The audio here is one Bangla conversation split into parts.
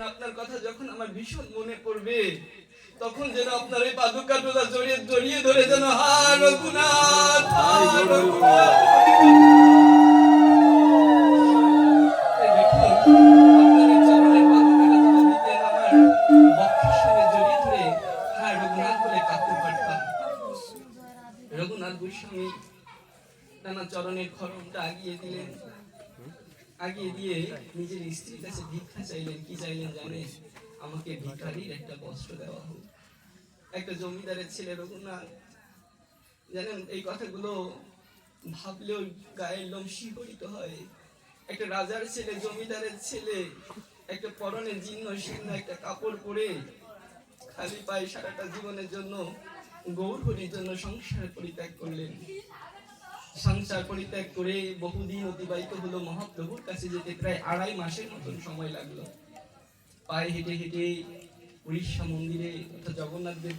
আপনার কথা যখন আমার ভীষণ মনে পড়বে, তখন যেন আপনার ওই পাদুকা টোলা জড়িয়ে জড়িয়ে ধরে যেন, হা, রঘুনাথ রঘুনাথ। গোস্বামী নানা চরণের খরমটা আগিয়ে দিলেন। আগিয়ে দিয়ে নিজের স্ত্রীর কাছে ভিক্ষা চাইলেন, কি চাইলেন জানে আমাকে ভিখারির একটা বস্ত্র দেওয়া হোক। একটা জমিদারের ছেলে রঘুনাথ জানেন, এই কথাগুলো ভাবলেও গায়ের লোম শিহরিত হয়। একটা রাজার ছেলে, জমিদারের ছেলে, একটা পরনে জীর্ণ শীর্ণ একটা কাপড় পরে খালি পায়ে সারাটা জীবনের জন্য গৌর জন্য সংসার পরিত্যাগ করলেন। সংসার পরিত্যাগ করে বহুদিন অতিবাহিত হলো মহাপ্রভুর কাছে যেতে প্রায় আড়াই মাসের মতন সময় লাগল। পায়ে হেঁটে হেঁটে উড়িষ্যা মন্দিরে অর্থাৎ জগন্নাথ দেব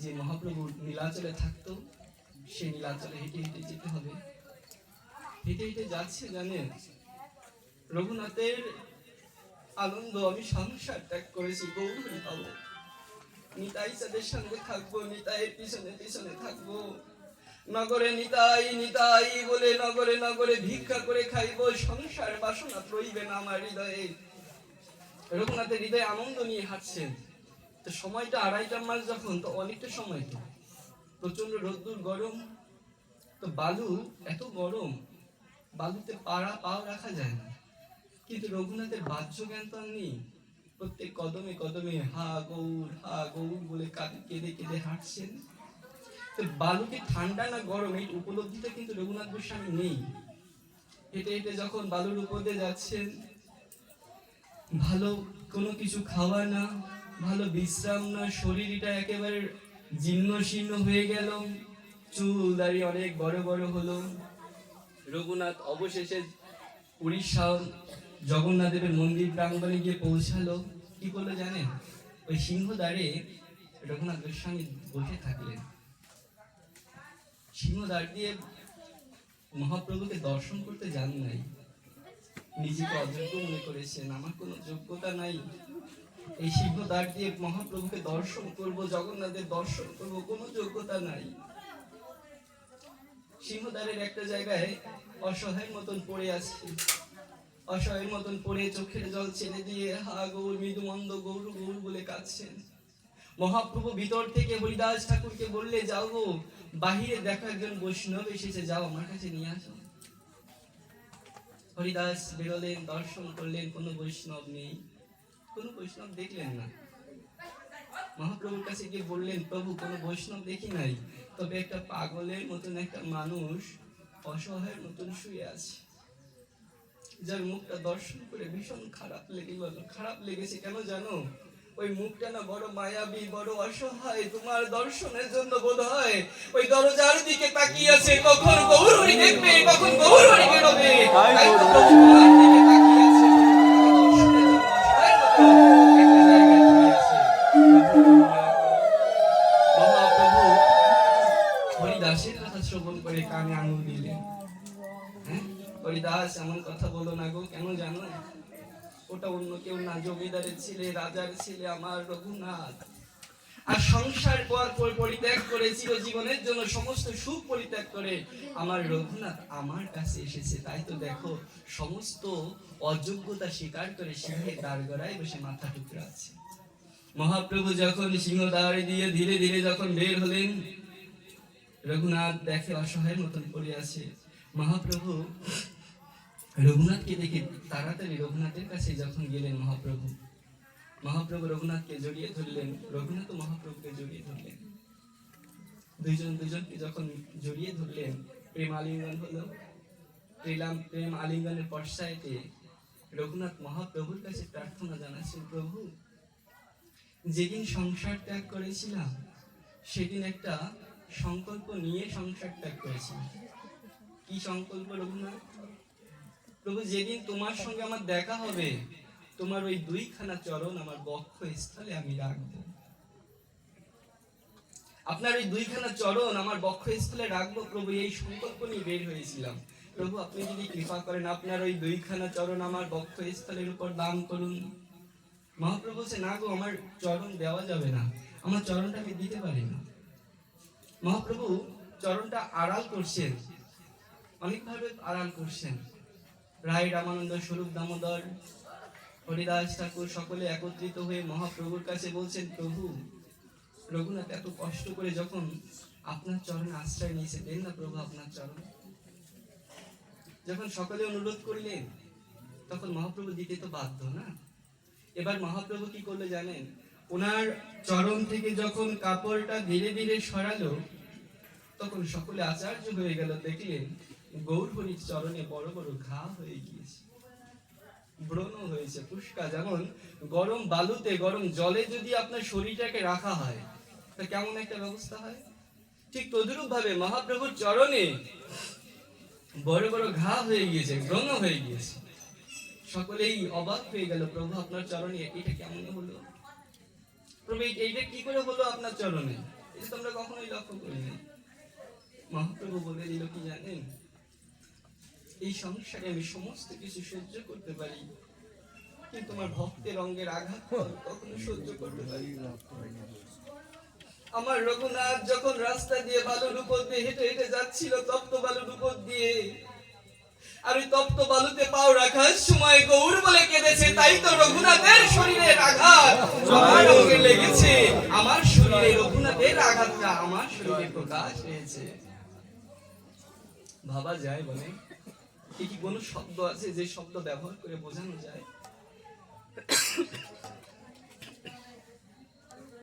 যে মহাপ্রভু নীলাচলে থাকতো সে নীলাচলে হেঁটে হেঁটে যেতে হবে। হেঁটে হেঁটে যাচ্ছে জানেন, রঘুনাথের আনন্দ আমি সংসার ত্যাগ করেছি, গৌরী পাবো। নিতাই সাদের সঙ্গে থাকব, নিতাইয়ের পিছনে পিছনে থাকব। নগরে নিতাই নিতাই বলে নগরে নগরে ভিক্ষা করে খাইব, সংসার বাসনা রইবে না আমার হৃদয়ে। রঘুনাথের হৃদয়ে আনন্দ নিয়ে হাঁটছেন। তো সময়টা আড়াইটা মাস যখন, তো অনেকটা সময় তো। প্রচণ্ড রোদ্দুর, গরম। তো বালু এত গরম, বালুতে পাড়া পাও রাখা যায় না। কিন্তু রঘুনাথের বাহ্য জ্ঞান তো নেই। প্রত্যেক কদমে কদমে হা গৌর হা গৌর বলে কাঁদে- কেঁদে কেঁদে হাঁটছেন। বালুকে ঠান্ডা না গরম, এই উপলব্ধিটা কিন্তু রঘুনাথ গোস্বামী নেই। হেঁটে হেঁটে যখন বালুর উপর দিয়ে যাচ্ছেন, ভালো কোনো কিছু খাওয়া না, ভালো বিশ্রাম না, শরীরটা একেবারে জীর্ণ শীর্ণ হয়ে গেল, চুল দাড়ি অনেক বড় বড় হলো। রঘুনাথ অবশেষে উড়িষ্যা জগন্নাথ দেবের মন্দির প্রাঙ্গণে গিয়ে পৌঁছালো। কি করল জানেন? ওই সিংহদ্বারে রঘুনাথ গোস্বামী বসে থাকলেন। সিংহদ্বার দিয়ে মহাপ্রভুকে দর্শন করতে যান নাই। নিজেকে অযোগ্য মনে করেছেন, আমার কোনো যোগ্যতা নাই। এই সিংহদ্বার দিয়ে মহাপ্রভুকে দর্শন করব, জগন্নাথের দর্শন করব, কোনো যোগ্যতা নাই। সিংহদ্বারের একটা জায়গায় অসহায় মতন পড়ে আছে। অসহায় মতন পড়ে চোখের জল ছেড়ে দিয়ে, হা গৌর, মৃদু মন্দ গৌর গৌর বলে কাঁদছেন। মহাপ্রভু ভিতর থেকে হরিদাস ঠাকুরকে বললে, যাও গো, বাহিরে দেখো একজন বৈষ্ণব এসেছে, যাও, আমার কাছে নিয়ে আসো। হরিদাস বেরোলেন, দর্শন করলেন, কোনো বৈষ্ণব নেই। কোনো বৈষ্ণব দেখলেন না। মহাপ্রভুর কাছে গিয়ে বললেন, প্রভু, কোনো বৈষ্ণব দেখি নাই, তবে একটা পাগলের মতন একটা মানুষ অসহায়ের মতন শুয়ে আছে। যার মুখটা দর্শন করে ভীষণ খারাপ লেগে গেল। খারাপ লেগেছে কেন জানো? ওই মুখটা না বড় মায়াবী বড় অসহায় তোমার দর্শনের জন্য বোধ হয় ওই দরজার দিকে তাকিয়ে আছে কখন গৌরহরি দেখবে কখন গৌরহরি বেরোবে। তাই তো দিকে তাকিয়ে আছে। মহাপ্রভু হরিদাসের কথা শ্রবণ করে কানে আঙুল দিলেন। হ্যাঁ? হরিদাস এমন কথা বলো না গো কেন জানো? ওটা অন্য কেউ না, জমিদারের ছেলে, রাজার ছেলে আমার রঘুনাথ। আর সংসার পর পর পরিত্যাগ করে চিরজীবনের জন্য সমস্ত সুখ পরিত্যাগ করে আমার রঘুনাথ আমার কাছে এসেছে। তাই তো দেখো, সমস্ত অযোগ্যতা স্বীকার করে সিংহের দাঁড়গড়ায় বসে মাথা টুকরাচ্ছে মহাপ্রভু যখন সিংহ দাঁড় দিয়ে ধীরে ধীরে যখন বের হলেন, রঘুনাথ দেখে অসহায়ের মতন পড়ে আছে। মহাপ্রভু রঘুনাথকে দেখে তাড়াতাড়ি রঘুনাথের কাছে যখন গেলেন মহাপ্রভু মহাপ্রভু রঘুনাথকে জড়িয়ে ধরলেন, রঘুনাথ মহাপ্রভুকে জড়িয়ে ধরলেন। দুইজন দুজনকে যখন জড়িয়ে ধরলেন, প্রেম আলিঙ্গন হলো। প্রেলাম প্রেম আলিঙ্গনের পশ্চাতে রঘুনাথ মহাপ্রভুর কাছে প্রার্থনা জানাচ্ছেন, প্রভু, যেদিন সংসার ত্যাগ করেছিলাম, সেদিন একটা সংকল্প নিয়ে সংসার ত্যাগ করেছিলাম। কি সংকল্প রঘুনাথ? প্রভু, যেদিন তোমার সঙ্গে আমার দেখা হবে, তোমার ওই দুইখানা চরণ আমার বক্ষ স্থলে আমি রাখব। আপনার ওই দুইখানা চরণ আমার বক্ষ স্থলে রাখব, প্রভু, এই সংকল্প নিয়ে বের হয়েছিলাম। প্রভু, আপনি যদি কৃপা করেন, আপনার ওই দুইখানা চরণ আমার বক্ষ স্থলের উপর দান করুন। মহাপ্রভু বলছে, না গো, আমার চরণ দেওয়া যাবে না। আমার চরণটা আমি দিতে পারি না। মহাপ্রভু চরণটা আড়াল করছেন, অনেকভাবে আড়াল করছেন। রায় রামানন্দ স্বরূপ দামোদর, হরিদাস ঠাকুর সকলে একত্রিত হয়ে মহাপ্রভুর কাছে বলছেন, প্রভু, রঘুনাথ এত কষ্ট করে যখন আপনার চরণে আশ্রয় নিয়েছে, দেন না প্রভু আপনার চরণ। যখন সকলে অনুরোধ করলেন, তখন মহাপ্রভু দিতে তো বাধ্য না। এবার মহাপ্রভু কি করল জানেন? ওনার চরণ থেকে যখন কাপড়টা ধীরে ধীরে সরালো, তখন সকলে আচার্য হয়ে গেল, দেখলেন গৌর হরির চরণে বড় বড় ঘা হয়ে গিয়েছে। ব্রণ হয়েছে পুষ্কা যেমন গরম বালুতে গরম জলে যদি আপনার শরীরটাকে রাখা হয়, তা কেমন একটা ব্যবস্থা হয়? ঠিক তদ্রুপ ভাবে মহাপ্রভুর চরণে বড় বড় ঘা হয়ে গিয়েছে, ব্রণ হয়ে গিয়েছে। সকলেই অবাক হয়ে গেল, প্রভু, আপনার চরণে এটা কেমন হলো? প্রভু এইটা কি করে হলো আপনার চরণে? এটা তো আমরা কখনোই লক্ষ্য করিনি। মহাপ্রভু বলে দিল, কি জানেন? এই সংসারে আমি সমস্ত কিছু সহ্য করতে পারি। কিন্তু আমার ভক্তের অঙ্গের আঘাত কখনো সহ্য করতে পারি আমার রঘুনাথ যখন রাস্তা দিয়ে বালুর উপর দিয়ে হেঁটে হেঁটে যাচ্ছিল তপ্ত বালুর উপর দিয়ে, আর ওই তপ্ত বালুতে পাও রাখার সময় গৌর বলে কেঁদেছে, তাই তো রঘুনাথের শরীরের আঘাত। আমার অঙ্গে লেগেছে, আমার শরীরে রঘুনাথের আঘাতটা, আমার শরীরে প্রকাশ হয়েছে। ভাবা যায় বলে। কি কি কোনো শব্দ আছে যে শব্দ ব্যবহার করে বোঝানো যায়?